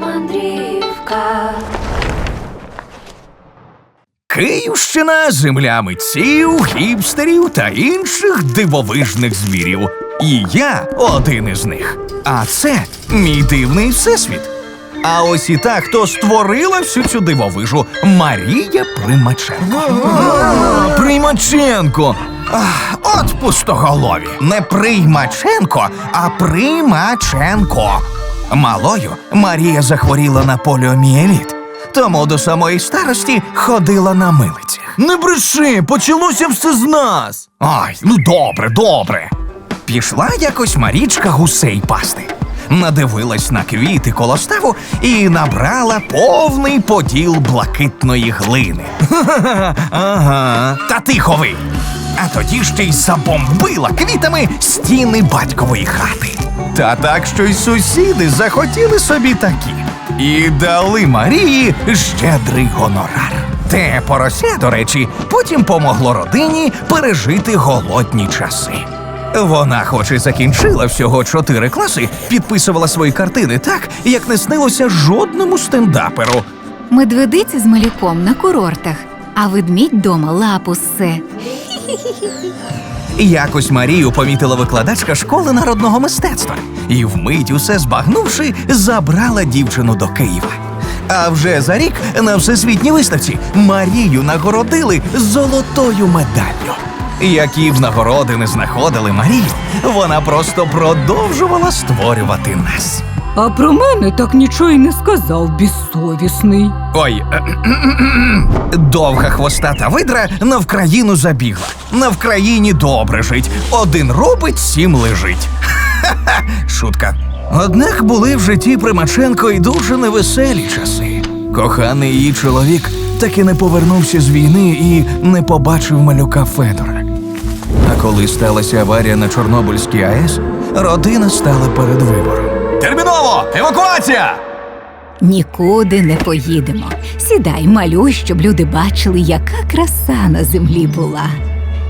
Мандрівка. Київщина земля митців, гіпстерів та інших дивовижних звірів. І я один із них. А це мій дивний всесвіт. А ось і та, хто створила всю цю дивовижу Марія Примаченко. Примаченко. От пустоголові. Не Приймаченко, а Примаченко. Малою Марія захворіла на поліомієліт, тому до самої старості ходила на милицях. Не бреши, почалося все з нас. Ай, ну добре, добре. Пішла якось Марічка гусей пасти. Надивилась на квіти коло ставу і набрала повний поділ блакитної глини. Ага. Та тихо ви! А тоді ще й забомбила квітами стіни батькової хати. Та так, що й сусіди захотіли собі такі. І дали Марії щедрий гонорар. Те порося, до речі, потім помогло родині пережити голодні часи. Вона, хоч і закінчила всього чотири класи, підписувала свої картини так, як не снилося жодному стендаперу. Медведиці з малюком на курортах, а ведмідь дома лапу ссе. Якось Марію помітила викладачка школи народного мистецтва і вмить усе збагнувши, забрала дівчину до Києва. А вже за рік на всесвітній виставці Марію нагородили золотою медаллю. Які б нагороди не знаходили Марію, вона просто продовжувала створювати нас. А про мене так нічого й не сказав безсовісний. Ой, довга хвостата видра на Вкраїну забігла. На Вкраїні добре жить. Один робить, сім лежить. Шутка. Однак були в житті Примаченко і дуже невеселі часи. Коханий її чоловік таки не повернувся з війни і не побачив малюка Федора. А коли сталася аварія на Чорнобильській АЕС, родина стала перед вибором. Терміново! Евакуація! Нікуди не поїдемо. Сідай, малюй, щоб люди бачили, яка краса на землі була.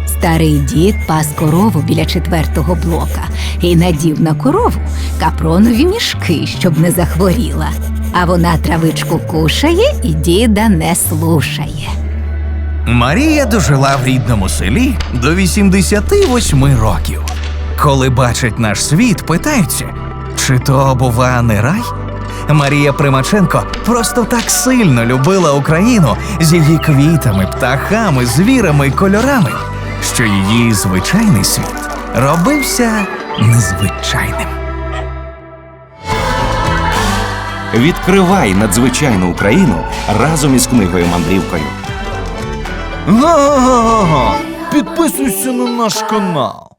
Старий дід пас корову біля четвертого блока і надів на корову капронові мішки, щоб не захворіла. А вона травичку кушає і діда не слушає. Марія дожила в рідному селі до 88 років. Коли бачать наш світ, питаються, чи то бува не рай? Марія Примаченко просто так сильно любила Україну з її квітами, птахами, звірами й кольорами, що її звичайний світ робився незвичайним. Відкривай надзвичайну Україну разом із книгою мандрівкою. Підписуйся на наш канал.